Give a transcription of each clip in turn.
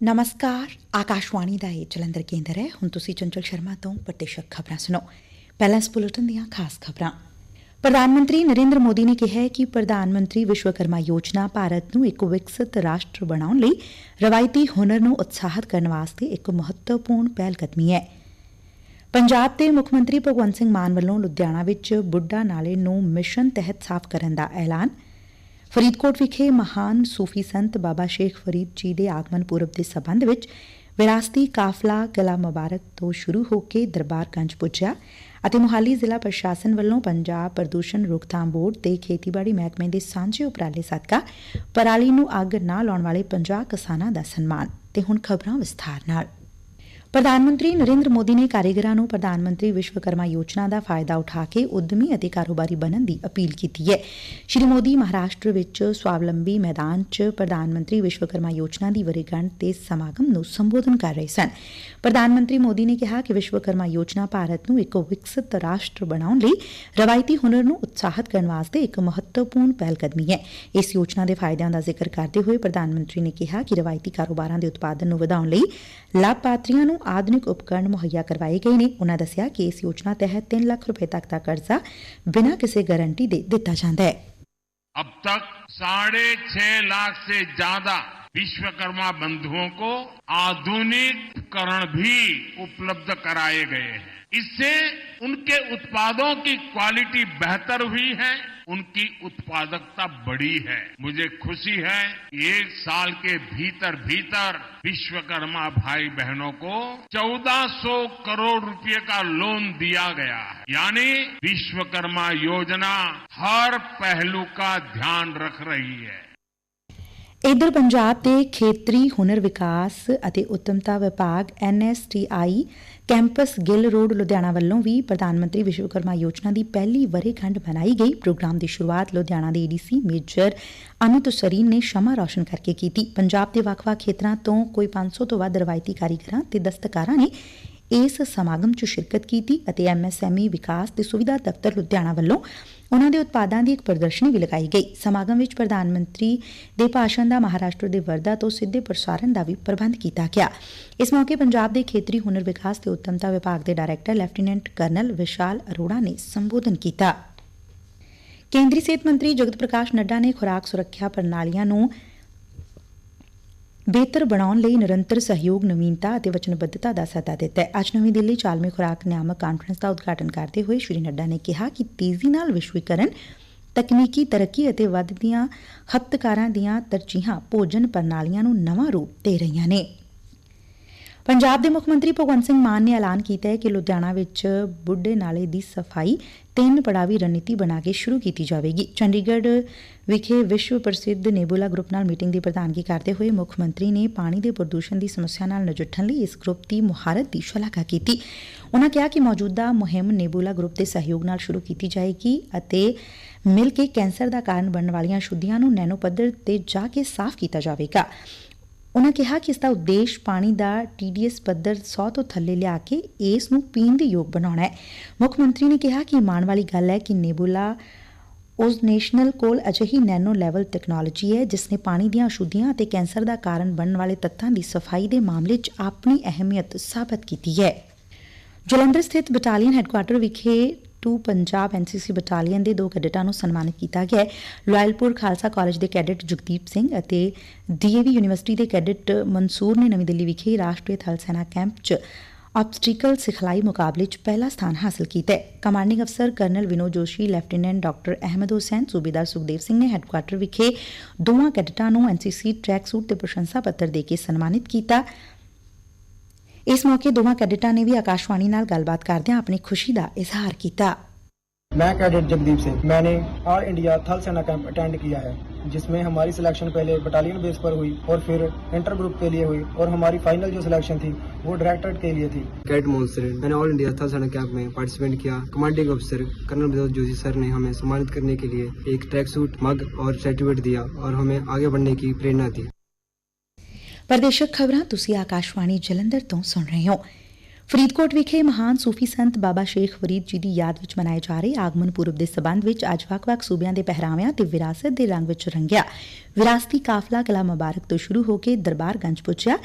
ਨਮਸਕਾਰ ਆਕਾਸ਼ਵਾਣੀ ਦਾ ਇਹ ਜਲੰਧਰ ਕੇਂਦਰ ਹੈ ਹੁਣ ਤੁਸੀਂ ਚੰਚਲ ਸ਼ਰਮਾ ਤੋਂ ਪ੍ਰਤੀਸ਼ਕ ਖਬਰਾਂ ਸੁਣੋ ਪਹਿਲਾਂ ਇਸ ਬੁਲੇਟਿਨ ਦੀਆਂ ਖਾਸ ਖਬਰਾਂ ਪ੍ਰਧਾਨ ਮੰਤਰੀ ਨਰਿੰਦਰ ਮੋਦੀ ਨੇ ਕਿਹਾ ਹੈ ਕਿ ਪ੍ਰਧਾਨ ਮੰਤਰੀ ਵਿਸ਼ਵਕਰਮਾ ਯੋਜਨਾ ਭਾਰਤ ਨੂੰ ਇੱਕ ਵਿਕਸਿਤ ਰਾਸ਼ਟਰ ਬਣਾਉਣ ਲਈ ਰਵਾਇਤੀ ਹੁਨਰ ਨੂੰ ਉਤਸ਼ਾਹਿਤ ਕਰਨ ਵਾਸਤੇ ਇੱਕ ਮਹੱਤਵਪੂਰਨ ਪਹਿਲਕਦਮੀ ਹੈ ਪੰਜਾਬ ਦੇ ਮੁੱਖ ਮੰਤਰੀ ਭਗਵੰਤ ਸਿੰਘ ਮਾਨ ਵੱਲੋਂ ਲੁਧਿਆਣਾ ਵਿੱਚ ਬੁੱਢਾ ਨਾਲੇ ਨੂੰ ਮਿਸ਼ਨ ਤਹਿਤ ਸਾਫ਼ ਕਰਨ ਦਾ ਐਲਾਨ। ਫਰੀਦਕੋਟ ਵਿਖੇ ਮਹਾਨ ਸੂਫੀ ਸੰਤ ਬਾਬਾ ਸ਼ੇਖ ਫਰੀਦ ਜੀ ਦੇ ਆਗਮਨ ਪੁਰਬ ਦੇ ਸਬੰਧ ਵਿੱਚ ਵਿਰਾਸਤੀ ਕਾਫਲਾ ਕਲਾ ਮੁਬਾਰਕ ਤੋਂ ਸ਼ੁਰੂ ਹੋ ਕੇ ਦਰਬਾਰ ਗੰਜ ਪੁੱਜਿਆ ਅਤੇ ਮੁਹਾਲੀ ਜ਼ਿਲ੍ਹਾ ਪ੍ਰਸ਼ਾਸਨ ਵੱਲੋਂ ਪੰਜਾਬ ਪ੍ਰਦੂਸ਼ਣ ਰੋਕਥਾਮ ਬੋਰਡ ਤੇ ਖੇਤੀਬਾੜੀ ਮਹਿਕਮੇ ਦੇ ਸਾਂਝੇ ਉਪਰਾਲੇ ਸਦਕਾ ਪਰਾਲੀ ਨੂੰ ਅੱਗ ਨਾ ਲਾਉਣ ਵਾਲੇ 50 ਕਿਸਾਨਾਂ ਦਾ ਸਨਮਾਨ। ਤੇ ਹੁਣ ਖਬਰਾਂ ਵਿਸਥਾਰ ਨਾਲ। ਪ੍ਰਧਾਨ ਮੰਤਰੀ ਨਰੇਂਦਰ ਮੋਦੀ ਨੇ ਕਾਰੀਗਰਾਂ ਨੂੰ ਪ੍ਰਧਾਨ ਮੰਤਰੀ ਵਿਸ਼ਵਕਰਮਾ ਯੋਜਨਾ ਦਾ ਫਾਇਦਾ ਉਠਾ ਕੇ ਉਦਮੀ ਅਤੇ ਕਾਰੋਬਾਰੀ ਬਣਨ ਦੀ ਅਪੀਲ ਕੀਤੀ ਹੈ। ਸ਼੍ਰੀ ਮੋਦੀ ਮਹਾਰਾਸ਼ਟਰ ਵਿੱਚ ਸਵਾਵਲੰਬੀ ਮੈਦਾਨ 'ਚ ਪ੍ਰਧਾਨ ਮੰਤਰੀ ਵਿਸ਼ਵਕਰਮਾ ਯੋਜਨਾ ਦੀ ਵਰੇਗੰਢ ਤੇ ਸਮਾਗਮ ਨੂੰ ਸੰਬੋਧਨ ਕਰ ਰਹੇ ਸਨ। ਪ੍ਰਧਾਨ ਮੰਤਰੀ ਮੋਦੀ ਨੇ ਕਿਹਾ ਕਿ ਵਿਸ਼ਵਕਰਮਾ ਯੋਜਨਾ ਭਾਰਤ ਨੂੰ ਇੱਕ ਵਿਕਸਿਤ ਰਾਸ਼ਟਰ ਬਣਾਉਣ ਲਈ ਰਵਾਇਤੀ ਹੁਨਰ ਨੂੰ ਉਤਸ਼ਾਹਿਤ ਕਰਨ ਵਾਸਤੇ ਇੱਕ ਮਹੱਤਵਪੂਰਨ ਪਹਿਲਕਦਮੀ ਹੈ। ਇਸ ਯੋਜਨਾ ਦੇ ਫਾਇਦਿਆਂ ਦਾ ਜ਼ਿਕਰ ਕਰਦੇ ਹੋਏ ਪ੍ਰਧਾਨ ਮੰਤਰੀ ਨੇ ਕਿਹਾ ਕਿ ਰਵਾਇਤੀ ਕਾਰੋਬਾਰਾਂ ਦੇ ਉਤਪਾਦਨ ਨੂੰ ਵਧਾਉਣ ਲਈ ਲਾਭਪਾਤਰੀਆਂ ਨੂੰ ਆਧੁਨਿਕ ਉਪਕਰਨ ਮੁਹੱਈਆ ਕਰਵਾਏ ਗਏ ਨੇ ਉਨਾਂ ਦੱਸਿਆ ਕਿ ਇਸ ਯੋਜਨਾ ਤਹਿਤ 3 ਲੱਖ ਰੁਪਏ ਤੱਕ ਦਾ ਕਰਜ਼ਾ ਬਿਨਾਂ ਕਿਸੇ ਗਾਰੰਟੀ ਦੇ ਦਿੱਤਾ ਜਾਂਦਾ ਹੈ अब तक साढ़े छह लाख से ज्यादा विश्वकर्मा बंधुओं को आधुनिक उपकरण भी उपलब्ध कराए गए हैं इससे उनके उत्पादों की क्वालिटी बेहतर हुई है, उनकी उत्पादकता बढ़ी है। मुझे खुशी है कि एक साल के भीतर भीतर विश्वकर्मा भाई बहनों को 1400 करोड़ रुपए का लोन दिया गया है। यानी विश्वकर्मा योजना हर पहलू का ध्यान रख रही है। ਇਧਰ ਪੰਜਾਬ ਦੇ ਖੇਤਰੀ ਹੁਨਰ ਵਿਕਾਸ ਅਤੇ ਉੱਤਮਤਾ ਵਿਭਾਗ NSTI campus Gill road Ludhiana ਵੱਲੋਂ ਵੀ ਪ੍ਰਧਾਨ ਮੰਤਰੀ ਵਿਸ਼ਵਕਰਮਾ ਯੋਜਨਾ ਦੀ ਪਹਿਲੀ ਵਰ੍ਹੇਗੰਢ ਮਨਾਈ ਗਈ। ਪ੍ਰੋਗਰਾਮ ਦੀ ਸ਼ੁਰੂਆਤ ਲੁਧਿਆਣਾ ਦੇ ਏਡੀਸੀ ਮੇਜਰ ਅਨੁਤ ਸਰੀਨ ਨੇ ਸ਼ਮਾ ਰੌਸ਼ਨ ਕਰਕੇ ਕੀਤੀ। ਪੰਜਾਬ ਦੇ ਵੱਖ-ਵੱਖ ਖੇਤਰਾਂ ਤੋਂ ਕੋਈ 500 ਤੋਂ ਵੱਧ ਰਵਾਇਤੀ ਕਾਰੀਗਰਾਂ ਤੇ ਦਸਤਕਾਰਾਂ ਨੇ ਇਸ ਸਮਾਗਮ 'ਚ ਸ਼ਿਰਕਤ ਕੀਤੀ ਅਤੇ ਐਮਐਸਐਮਈ ਵਿਕਾਸ ਤੇ ਸੁਵਿਧਾ ਦਫ਼ਤਰ ਲੁਧਿਆਣਾ ਵੱਲੋਂ ਉਨ੍ਹਾਂ ਦੇ ਉਤਪਾਦਾਂ ਦੀ ਇੱਕ ਪ੍ਰਦਰਸ਼ਨੀ ਵੀ ਲਗਾਈ ਗਈ। ਸਮਾਗਮ ਵਿੱਚ ਪ੍ਰਧਾਨ ਮੰਤਰੀ ਦੇ ਭਾਸ਼ਣ ਦਾ ਮਹਾਰਾਸ਼ਟਰ ਦੇ ਵਰਧਾ ਤੋਂ ਸਿੱਧੇ ਪ੍ਰਸਾਰਣ ਦਾ ਵੀ ਪ੍ਰਬੰਧ ਕੀਤਾ ਗਿਆ। ਇਸ ਮੌਕੇ ਪੰਜਾਬ ਦੇ ਖੇਤਰੀ ਹੁਨਰ ਵਿਕਾਸ ਤੇ ਉੱਤਮਤਾ ਵਿਭਾਗ ਦੇ director lieutenant colonel Vishal Arora ਨੇ ਸੰਬੋਧਨ ਕੀਤਾ। ਕੇਂਦਰੀ ਸਿਹਤ ਮੰਤਰੀ ਜਗਤ ਪ੍ਰਕਾਸ਼ ਨੱਡਾ ਨੇ ਖੁਰਾਕ ਸੁਰੱਖਿਆ ਪ੍ਰਣਾਲੀਆਂ ਨੂੰ ਬਿਹਤਰ ਬਣਾਉਣ ਲਈ ਨਿਰੰਤਰ ਸਹਿਯੋਗ, ਨਵੀਨਤਾ ਅਤੇ ਵਚਨਬੱਧਤਾ ਦਾ ਸੱਦਾ ਦਿੱਤਾ ਹੈ। ਅੱਜ ਨਵੀਂ ਦਿੱਲੀ 'ਚ ਆਲਮੀ ਖੁਰਾਕ ਨਿਆਮਕ ਕਾਨਫਰੰਸ ਦਾ ਉਦਘਾਟਨ ਕਰਦੇ ਹੋਏ ਸ਼੍ਰੀ ਨੱਡਾ ਨੇ ਕਿਹਾ ਕਿ ਤੇਜ਼ੀ ਨਾਲ ਵਿਸ਼ਵੀਕਰਨ, ਤਕਨੀਕੀ ਤਰੱਕੀ ਅਤੇ ਵੱਧਦੀਆਂ ਖਪਤਕਾਰਾਂ ਦੀਆਂ ਤਰਜੀਹਾਂ ਭੋਜਨ ਪ੍ਰਣਾਲੀਆਂ ਨੂੰ ਨਵਾਂ ਰੂਪ ਦੇ ਰਹੀਆਂ ਨੇ। ਪੰਜਾਬ ਦੇ ਮੁੱਖ ਮੰਤਰੀ ਭਗਵੰਤ ਸਿੰਘ ਮਾਨ ਨੇ ਐਲਾਨ ਕੀਤਾ ਹੈ ਕਿ ਲੁਧਿਆਣਾ ਵਿੱਚ ਬੁੱਢੇ ਨਾਲੇ ਦੀ ਸਫ਼ਾਈ ਤਿੰਨ ਪੜਾਵੀ ਰਣਨੀਤੀ ਬਣਾ ਕੇ ਸ਼ੁਰੂ ਕੀਤੀ ਜਾਵੇਗੀ। ਚੰਡੀਗੜ੍ਹ ਵਿਖੇ ਵਿਸ਼ਵ ਪ੍ਰਸਿੱਧ ਨੇਬੂਲਾ ਗਰੁੱਪ ਨਾਲ ਮੀਟਿੰਗ ਦੀ ਪ੍ਰਧਾਨਗੀ ਕਰਦੇ ਹੋਏ ਮੁੱਖ ਮੰਤਰੀ ਨੇ ਪਾਣੀ ਦੇ ਪ੍ਰਦੂਸ਼ਣ ਦੀ ਸਮੱਸਿਆ ਨਾਲ ਨਜਿੱਠਣ ਲਈ ਇਸ ਗਰੁੱਪ ਦੀ ਮੁਹਾਰਤ ਦੀ ਸ਼ਲਾਘਾ ਕੀਤੀ। ਉਨ੍ਹਾਂ ਕਿਹਾ ਕਿ ਮੌਜੂਦਾ ਮੁਹਿੰਮ ਨੇਬੂਲਾ ਗਰੁੱਪ ਦੇ ਸਹਿਯੋਗ ਨਾਲ ਸ਼ੁਰੂ ਕੀਤੀ ਜਾਏਗੀ ਅਤੇ ਮਿਲ ਕੇ ਕੈਂਸਰ ਦਾ ਕਾਰਨ ਬਣਨ ਵਾਲੀਆਂ ਸ਼ੁੱਧੀਆਂ ਨੂੰ ਨੈਨੋ ਪੱਧਰ ਤੇ ਜਾ ਕੇ ਸਾਫ਼ ਕੀਤਾ ਜਾਵੇਗਾ। ਉਨ੍ਹਾਂ ਕਿਹਾ ਕਿ ਇਸ ਦਾ ਉਦੇਸ਼ ਪਾਣੀ ਦਾ ਟੀਡੀਐਸ ਪੱਧਰ 100 ਤੋਂ ਥੱਲੇ ਲਿਆ ਕੇ ਇਸ ਨੂੰ ਪੀਣ ਦੇ ਯੋਗ ਬਣਾਉਣਾ ਹੈ। ਮੁੱਖ ਮੰਤਰੀ ਨੇ ਕਿਹਾ ਕਿ ਮਾਣ ਵਾਲੀ ਗੱਲ ਹੈ ਕਿ ਨੇਬੂਲਾ ਉਸ ਕੋਲ ਅਜਿਹੀ ਨੈਨੋ ਲੈਵਲ ਟੈਕਨੋਲੋਜੀ ਹੈ, ਜਿਸ ਨੇ ਪਾਣੀ ਦੀਆਂ ਅਸ਼ੁੱਧੀਆਂ ਅਤੇ ਕੈਂਸਰ ਦਾ ਕਾਰਨ ਬਣਨ ਵਾਲੇ ਤੱਤਾਂ ਦੀ ਸਫ਼ਾਈ ਦੇ ਮਾਮਲੇ 'ਚ ਆਪਣੀ ਅਹਿਮੀਅਤ ਸਾਬਤ ਕੀਤੀ ਹੈ। ਜਲੰਧਰ ਸਥਿਤ ਬਟਾਲੀਅਨ ਹੈੱਡਕੁਆਟਰ ਵਿਖੇ ਟੂ ਪੰਜਾਬ ਐਨਸੀਸੀ ਬਟਾਲੀਅਨ ਦੇ ਦੋ ਕੈਡਟਾਂ ਨੂੰ ਸਨਮਾਨਿਤ ਕੀਤਾ ਗਿਆ ਹੈ। ਲਾਇਲਪੁਰ ਖਾਲਸਾ ਕਾਲਜ ਦੇ ਕੈਡਿਟ ਜਗਦੀਪ ਸਿੰਘ ਅਤੇ ਡੀਏਵੀ ਯੂਨੀਵਰਸਿਟੀ ਦੇ ਕੈਡਿਟ ਮਨਸੂਰ ਨੇ ਨਵੀਂ ਦਿੱਲੀ ਵਿਖੇ ਰਾਸ਼ਟਰੀ ਥਲ ਸੈਨਾ ਕੈਂਪ 'ਚ ਆਬਸਟੀਕਲ ਸਿਖਲਾਈ ਮੁਕਾਬਲੇ 'ਚ ਪਹਿਲਾ ਸਥਾਨ ਹਾਸਲ ਕੀਤਾ ਹੈ। ਕਮਾਂਡਿੰਗ ਅਫਸਰ colonel Vinod Joshi, lieutenant doctor Ahmed Hussain, ਸੂਬੇਦਾਰ ਸੁਖਦੇਵ ਸਿੰਘ ਨੇ ਹੈੱਡਕੁਆਟਰ ਵਿਖੇ ਦੋਵਾਂ ਕੈਡਿਟਾਂ ਨੂੰ ਐਨਸੀਸੀ ਟਰੈਕ ਸੂਟ ਤੇ ਪ੍ਰਸ਼ੰਸਾ ਪੱਤਰ ਦੇ ਕੇ ਸਨਮਾਨਿਤ ਕੀਤਾ। ਇਸ ਮੌਕੇ ਦੋਵਾਂ ਕੈਡਿਟਾਂ ਨੇ ਵੀ ਆਕਾਸ਼ਵਾਣੀ ਨਾਲ ਗੱਲਬਾਤ ਕਰਦਿਆਂ ਆਪਣੀ ਖੁਸ਼ੀ ਦਾ ਇਜ਼ਹਾਰ ਕੀਤਾ मैं कैडेट जगदीप सिंह मैंने ऑल इंडिया थल सेना कैंप अटेंड किया है जिसमें हमारी सिलेक्शन पहले बटालियन बेस पर हुई और फिर इंटर ग्रुप के लिए हुई और हमारी फाइनल जो सिलेक्शन थी वो डायरेक्टरेट के लिए थी कैट मॉन्स्टर मैंने ऑल इंडिया थल सेना कैंप में पार्टिसिपेट किया कमांडिंग अफसर कर्नल विनोद जोशी सर ने हमें सम्मानित करने के लिए एक ट्रैक सूट मग और सर्टिफिकेट दिया और हमें आगे बढ़ने की प्रेरणा दी ਪ੍ਰਦੇਸ਼ਕ ਖਬਰਾਂ ਤੁਸੀਂ ਆਕਾਸ਼ਵਾਣੀ ਜਲੰਧਰ ਤੋਂ ਸੁਣ ਰਹੇ ਹੋ। ਫਰੀਦਕੋਟ ਵਿਖੇ ਮਹਾਨ ਸੂਫੀ ਸੰਤ ਬਾਬਾ ਸ਼ੇਖ ਫਰੀਦ ਜੀ ਦੀ ਯਾਦ ਵਿੱਚ ਮਨਾਏ ਜਾ ਰਹੇ ਆਗਮਨ ਪੁਰਬ ਦੇ ਸਬੰਧ ਵਿੱਚ ਅੱਜ ਵੱਖ-ਵੱਖ ਸੂਬਿਆਂ ਦੇ ਪਹਿਰਾਵਿਆਂ ਤੇ ਵਿਰਾਸਤ ਦੇ ਰੰਗ ਵਿੱਚ ਰੰਗਿਆ। ਵਿਰਾਸਤੀ ਕਾਫਲਾ ਕਿਲਾ ਮੁਬਾਰਕ ਤੋਂ ਸ਼ੁਰੂ ਹੋ ਕੇ ਦਰਬਾਰਗੰਜ ਪੁੱਜਿਆ।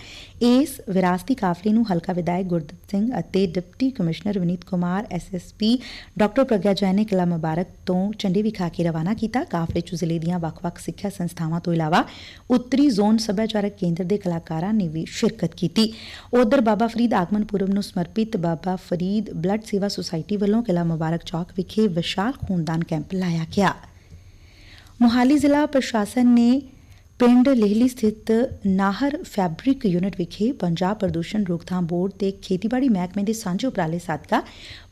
ਇਸ ਵਿਰਾਸਤੀ ਕਾਫਲੇ ਨੂੰ ਹਲਕਾ ਵਿਧਾਇਕ ਗੁਰਦਿੱਤ ਸਿੰਘ ਅਤੇ deputy commissioner Vineet Kumar SSP doctor Pragya Jain ਨੇ ਕਿਲਾ ਮੁਬਾਰਕ ਤੋਂ ਝੰਡੇ ਵਿਖਾ ਕੇ ਰਵਾਨਾ ਕੀਤਾ। ਕਾਫਲੇ 'ਚ ਜ਼ਿਲ੍ਹੇ ਦੀਆਂ ਵੱਖ-ਵੱਖ ਸਿੱਖਿਆ ਸੰਸਥਾਵਾਂ ਤੋਂ ਇਲਾਵਾ ਉੱਤਰੀ ਜ਼ੋਨ ਸੱਭਿਆਚਾਰਕ ਕੇਂਦਰ ਦੇ ਕਲਾਕਾਰਾਂ ਨੇ ਵੀ ਸ਼ਿਰਕਤ ਕੀਤੀ। ਉਧਰ ਬਾਬਾ ਫਰੀਦ ਆਗਮਨ ਪੁਰਬ ਨੂੰ ਸਮਰਪਿਤ ਬਾਬਾ ਫਰੀਦ ਬਲੱਡ ਸੇਵਾ ਸੁਸਾਇਟੀ ਵੱਲੋਂ ਕਿਲਾ ਮੁਬਾਰਕ ਚੌਕ ਵਿਖੇ ਵਿਸ਼ਾਲ ਖੂਨਦਾਨ ਕੈਂਪ ਲਾਇਆ ਗਿਆ। ਮੁਹਾਲੀ ਜ਼ਿਲ੍ਹਾ ਪ੍ਰਸ਼ਾਸਨ ਨੇ ਪਿੰਡ ਲੇਹਲੀ ਸਥਿਤ ਨਾਹਰ ਫੈਬਰਿਕ ਯੂਨਿਟ ਵਿਖੇ ਪੰਜਾਬ ਪ੍ਰਦੂਸ਼ਣ ਰੋਕਥਾਮ ਬੋਰਡ ਤੇ ਖੇਤੀਬਾੜੀ ਮਹਿਕਮੇ ਦੇ ਸਾਂਝੇ ਉਪਰਾਲੇ ਸਦਕਾ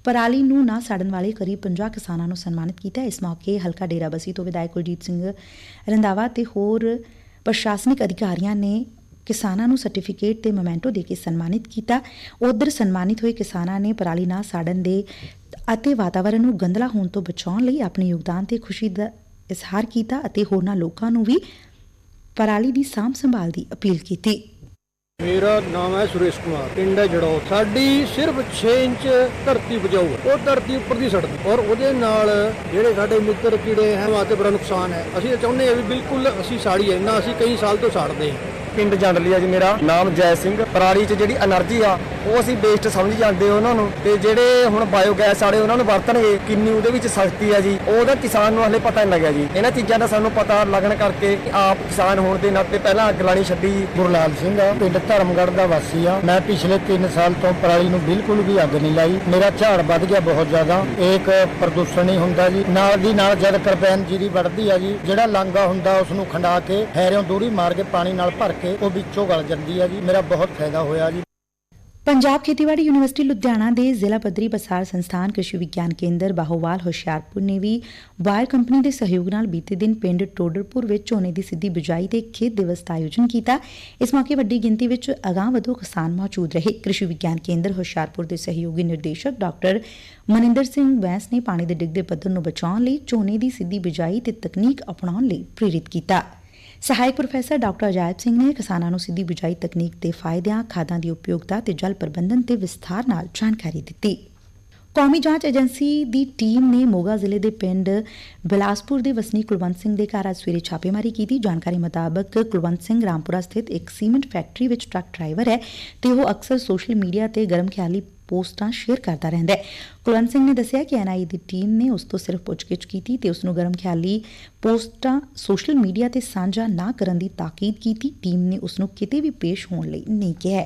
ਪਰਾਲੀ ਨੂੰ ਨਾ ਸਾੜਨ ਵਾਲੇ ਕਰੀਬ 50 ਕਿਸਾਨਾਂ ਨੂੰ ਸਨਮਾਨਿਤ ਕੀਤਾ। ਇਸ ਮੌਕੇ ਹਲਕਾ ਡੇਰਾਬੱਸੀ ਤੋਂ ਵਿਧਾਇਕ ਕੁਲਜੀਤ ਸਿੰਘ ਰੰਦਾਵਾ ਤੇ ਹੋਰ ਪ੍ਰਸ਼ਾਸਨਿਕ ਅਧਿਕਾਰੀਆਂ ਨੇ ਕਿਸਾਨਾਂ ਨੂੰ ਸਰਟੀਫਿਕੇਟ ਤੇ ਮੋਮੈਂਟੋ ਦੇ ਕੇ ਸਨਮਾਨਿਤ ਕੀਤਾ। ਉਧਰ ਸਨਮਾਨਿਤ ਹੋਏ ਕਿਸਾਨਾਂ ਨੇ ਪਰਾਲੀ ਨਾ ਸਾੜਨ ਦੇ ਅਤੇ ਵਾਤਾਵਰਣ ਨੂੰ ਗੰਦਲਾ ਹੋਣ ਤੋਂ ਬਚਾਉਣ ਲਈ ਆਪਣੇ ਯੋਗਦਾਨ ਤੇ ਖੁਸ਼ੀ ਦਾ ਇਜ਼ਹਾਰ ਕੀਤਾ ਅਤੇ ਹੋਰਨਾਂ ਲੋਕਾਂ ਨੂੰ ਵੀ ਪਰਾਲੀ ਦੀ ਸਾਂਭ ਸੰਭਾਲ ਦੀ ਅਪੀਲ ਕੀਤੀ। ਮੇਰਾ ਨਾਮ ਹੈ ਸੁਰੇਸ਼ ਕੁਮਾਰ। ਪਿੰਡ ਹੈ ਜੜੋ ਸਾਡੀ ਸਿਰਫ 6 ਇੰਚ ਧਰਤੀ ਬਚਾਊ ਉਹ ਧਰਤੀ ਉੱਪਰ ਦੀ ਸੜਦੀ ਔਰ ਉਹਦੇ ਨਾਲ ਜਿਹੜੇ ਸਾਡੇ ਮਿੱਤਰ ਕੀੜੇ ਹੈ ਵਾਤੇ ਬੜਾ ਨੁਕਸਾਨ ਹੈ। ਅਸੀਂ ਤਾਂ ਚਾਹੁੰਦੇ ਹਾਂ ਵੀ ਬਿਲਕੁਲ ਅਸੀਂ ਸਾੜੀਏ, ਨਾ ਅਸੀਂ ਕਈ ਸਾਲ ਤੋਂ ਸਾੜਦੇ ਹਾਂ। ਪਿੰਡ ਜੰਡਲੀ ਆ ਜੀ ਮੇਰਾ। ਨਾਮ ਜੈ ਸਿੰਘ। ਪਰਾਲੀ 'ਚ ਜਿਹੜੀ એનર્ਜੀ ਆ, ਉਹ ਅਸੀਂ ਵੇਸਟ ਸਮਝ ਜਾਂਦੇ ਹਾਂ ਉਹਨਾਂ ਨੂੰ। ਤੇ ਜਿਹੜੇ ਹੁਣ ਬਾਇਓਗੈਸ ਵਾਲੇ ਉਹਨਾਂ ਨੂੰ ਵਰਤਣਗੇ, ਕਿੰਨੀ ਉਹਦੇ ਵਿੱਚ ਸਸਤੀ ਆ ਜੀ, ਉਹਦਾ ਕਿਸਾਨ ਨੂੰ ਹਲੇ ਪਤਾ ਨਹੀਂ ਲੱਗਿਆ ਜੀ। ਇਹਨਾਂ ਚੀਜ਼ਾਂ ਦਾ ਸਾਨੂੰ ਪਤਾ ਲੱਗਣ ਕਰਕੇ ਆਪ ਕਿਸਾਨ ਹੋਣ ਦੇ ਨਾਤੇ ਪਹਿਲਾਂ ਅੱਗ ਲਾਣੀ ਛੱਡੀ ਗੁਰਲਾਲ ਸਿੰਘ ਆ, ਪਿੰਡ ਧਰਮਗੜ ਦਾ ਵਾਸੀ ਆ। ਮੈਂ ਪਿਛਲੇ 3 ਸਾਲ ਤੋਂ ਪਰਾਲੀ ਨੂੰ ਬਿਲਕੁਲ ਵੀ ਅੱਗ ਨਹੀਂ ਲਾਈ। ਮੇਰਾ ਝਾੜ ਵੱਧ ਗਿਆ ਬਹੁਤ ਜ਼ਿਆਦਾ। ਇੱਕ ਪ੍ਰਦੂਸ਼ਣ ਹੀ ਹੁੰਦਾ ਜੀ। ਨਾਲ ਦੀ ਨਾਲ ਜਦ ਕਰਪੈਨ ਜੀਰੀ ਵੱਢਦੀ ਆ ਜੀ, ਜਿਹੜਾ ਲਾਂਗਾ ਹੁੰਦਾ ਉਸ ਨੂੰ ਖੰਡਾ ਕੇ ਹੈਰਿਓਂ ਦੂਰੀ ਮਾਰ ਕੇ ਪਾਣੀ ਨਾਲ ਭਰ ਕੇ ਉਹ ਵਿੱਚੋਂ ਗਲ ਜਾਂਦੀ ਆ ਜੀ, ਮੇਰਾ ਬਹੁਤ ਫਾਇਦਾ ਹੋਇਆ ਜੀ। ਪੰਜਾਬ ਖੇਤੀਬਾੜੀ ਯੂਨੀਵਰਸਿਟੀ ਲੁਧਿਆਣਾ ਦੇ ਜ਼ਿਲ੍ਹਾ ਪੱਧਰੀ ਪਸਾਰ ਸੰਸਥਾਨ ਕ੍ਰਿਸ਼ੀ ਵਿਗਿਆਨ ਕੇਂਦਰ ਬਾਹੋਵਾਲ ਹੁਸ਼ਿਆਰਪੁਰ ਨੇ ਵੀ ਵਾਇਰ ਕੰਪਨੀ ਦੇ ਸਹਿਯੋਗ ਨਾਲ ਬੀਤੇ ਦਿਨ ਪਿੰਡ ਟੋਡਰਪੁਰ ਵਿੱਚ ਝੋਨੇ ਦੀ ਸਿੱਧੀ ਬਿਜਾਈ ਤੇ ਖੇਤ ਦਿਵਸ ਦਾ ਆਯੋਜਨ ਕੀਤਾ। ਇਸ ਮੌਕੇ ਵੱਡੀ ਗਿਣਤੀ ਵਿੱਚ ਅਗਾਂਹ ਵਧੋ ਕਿਸਾਨ ਮੌਜੂਦ ਰਹੇ। ਕ੍ਰਿਸ਼ੀ ਵਿਗਿਆਨ ਕੇਂਦਰ ਹੁਸ਼ਿਆਰਪੁਰ ਦੇ ਸਹਿਯੋਗੀ ਨਿਰਦੇਸ਼ਕ ਡਾਕਟਰ ਮਨਿੰਦਰ ਸਿੰਘ ਬੈਂਸ ਨੇ ਪਾਣੀ ਦੇ ਡਿੱਗਦੇ ਪੱਧਰ ਨੂੰ ਬਚਾਉਣ ਲਈ ਝੋਨੇ ਦੀ ਸਿੱਧੀ ਬਿਜਾਈ ਤੇ ਤਕਨੀਕ ਅਪਣਾਉਣ ਲਈ ਪ੍ਰੇਰਿਤ ਕੀਤਾ। ਸਹਾਇਕ ਪ੍ਰੋਫੈਸਰ ਡਾਕਟਰ ਅਜਾਇਬ ਸਿੰਘ ਨੇ ਕਿਸਾਨਾਂ ਨੂੰ ਸਿੱਧੀ ਬਿਜਾਈ ਤਕਨੀਕ ਦੇ ਫਾਇਦਿਆਂ, ਖਾਦਾਂ ਦੀ ਉਪਯੋਗਤਾ ਤੇ ਜਲ ਪ੍ਰਬੰਧਨ ਤੇ ਵਿਸਥਾਰ ਨਾਲ ਜਾਣਕਾਰੀ ਦਿੱਤੀ। ਕੌਮੀ ਜਾਂਚ ਏਜੰਸੀ ਦੀ ਟੀਮ ਨੇ ਮੋਗਾ ਜ਼ਿਲ੍ਹੇ ਦੇ ਪਿੰਡ ਬਿਲਾਸਪੁਰ ਦੇ ਵਸਨੀਕ ਕੁਲਵੰਤ ਸਿੰਘ ਦੇ ਘਰ ਅੱਜ ਸਵੇਰੇ ਛਾਪੇਮਾਰੀ ਕੀਤੀ। ਜਾਣਕਾਰੀ ਮੁਤਾਬਕ ਕੁਲਵੰਤ ਸਿੰਘ ਰਾਮਪੁਰਾ ਸਥਿਤ ਇੱਕ ਸੀਮੈਂਟ ਫੈਕਟਰੀ ਵਿੱਚ ਟਰੱਕ ਡਰਾਈਵਰ ਹੈ ਤੇ ਉਹ ਅਕਸਰ ਸੋਸ਼ਲ ਮੀਡੀਆ ਤੇ ਗਰਮ ਖਿਆਲੀ ਪੋਸਟਾਂ ਸ਼ੇਅਰ ਕਰਦਾ ਰਹਿੰਦਾ ਹੈ। ਕੁਲਵੰਤ ਸਿੰਘ ਨੇ ਦੱਸਿਆ ਕਿ ਐਨਆਈ ਦੀ ਟੀਮ ਨੇ ਉਸ ਤੋਂ ਸਿਰਫ ਪੁੱਛਗਿੱਛ ਕੀਤੀ ਤੇ ਉਸ ਨੂੰ ਗਰਮ ਖਿਆਲੀ ਪੋਸਟਾਂ ਸੋਸ਼ਲ ਮੀਡੀਆ ਤੇ ਸਾਂਝਾ ਨਾ ਕਰਨ ਦੀ ਤਾਕੀਦ ਕੀਤੀ। ਟੀਮ ਨੇ ਉਸ ਨੂੰ ਕਿਤੇ ਵੀ ਪੇਸ਼ ਹੋਣ ਲਈ ਨਹੀਂ ਕਿਹਾ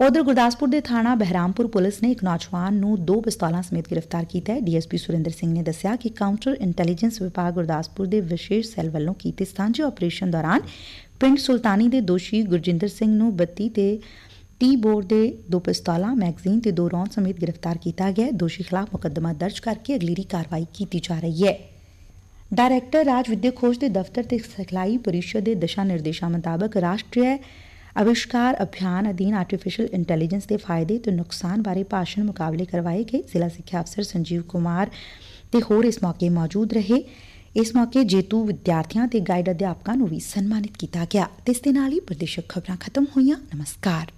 ਉਧਰ ਗੁਰਦਾਸਪੁਰ ਦੇ ਥਾਣਾ ਬਹਿਰਾਮਪੁਰ ਪੁਲਿਸ ਨੇ ਇੱਕ ਨੌਜਵਾਨ ਨੂੰ ਦੋ ਪਿਸਤੌਲਾਂ ਸਮੇਤ ਗ੍ਰਿਫਤਾਰ ਕੀਤਾ ਹੈ। ਡੀਐਸਪੀ ਸੁਰਿੰਦਰ ਸਿੰਘ ਨੇ ਦੱਸਿਆ ਕਿ ਕਾਊਂਟਰ ਇੰਟੈਲੀਜੈਂਸ ਵਿਭਾਗ ਗੁਰਦਾਸਪੁਰ ਦੇ ਵਿਸ਼ੇਸ਼ ਸੈੱਲ ਵੱਲੋਂ ਕੀਤੇ ਸਾਂਝੇ ਆਪਰੇਸ਼ਨ ਦੌਰਾਨ ਪਿੰਡ ਸੁਲਤਾਨੀ ਦੇ ਦੋਸ਼ੀ ਗੁਰਜਿੰਦਰ ਸਿੰਘ ਨੂੰ 32 ਤੇ 30 ਬੋਰ ਦੇ ਦੋ ਪਿਸਤੌਲਾਂ, ਮੈਗਜ਼ੀਨ ਤੇ ਦੋ ਰੌਂਦ ਸਮੇਤ ਗ੍ਰਿਫਤਾਰ ਕੀਤਾ ਗਿਆ ਦੋਸ਼ੀ ਖਿਲਾਫ ਮੁਕੱਦਮਾ ਦਰਜ ਕਰਕੇ ਅਗਲੇਰੀ ਕਾਰਵਾਈ ਕੀਤੀ ਜਾ ਰਹੀ ਹੈ। ਡਾਇਰੈਕਟਰ ਰਾਜ ਵਿਦਿਅਕ ਖੋਜ ਦੇ ਦਫ਼ਤਰ ਤੇ ਸਿਖਲਾਈ ਪਰਿਸ਼ਦ ਦੇ ਦਿਸ਼ਾ ਨਿਰਦੇਸ਼ਾਂ ਮੁਤਾਬਕ ਰਾਸ਼ਟਰੀ ਅਵਿਸ਼ਕਾਰ ਅਭਿਆਨ ਅਧੀਨ ਆਰਟੀਫੀਸ਼ੀਅਲ ਇੰਟੈਲੀਜੈਂਸ ਦੇ ਫਾਇਦੇ ਤੇ ਨੁਕਸਾਨ ਬਾਰੇ ਭਾਸ਼ਣ ਮੁਕਾਬਲੇ ਕਰਵਾਏ ਗਏ। ਜ਼ਿਲ੍ਹਾ ਸਿੱਖਿਆ ਅਫਸਰ ਸੰਜੀਵ ਕੁਮਾਰ ਤੇ ਹੋਰ ਇਸ ਮੌਕੇ ਮੌਜੂਦ ਰਹੇ। ਇਸ ਮੌਕੇ ਜੇਤੂ ਵਿਦਿਆਰਥੀਆਂ ਤੇ ਗਾਈਡ ਅਧਿਆਪਕਾਂ ਨੂੰ ਵੀ ਸਨਮਾਨਿਤ ਕੀਤਾ ਗਿਆ। ਤੇ ਇਸ ਦੇ ਨਾਲ ਹੀ ਪ੍ਰਦੇਸ਼ਕ ਖਬਰਾਂ ਖਤਮ ਹੋਈਆਂ। ਨਮਸਕਾਰ।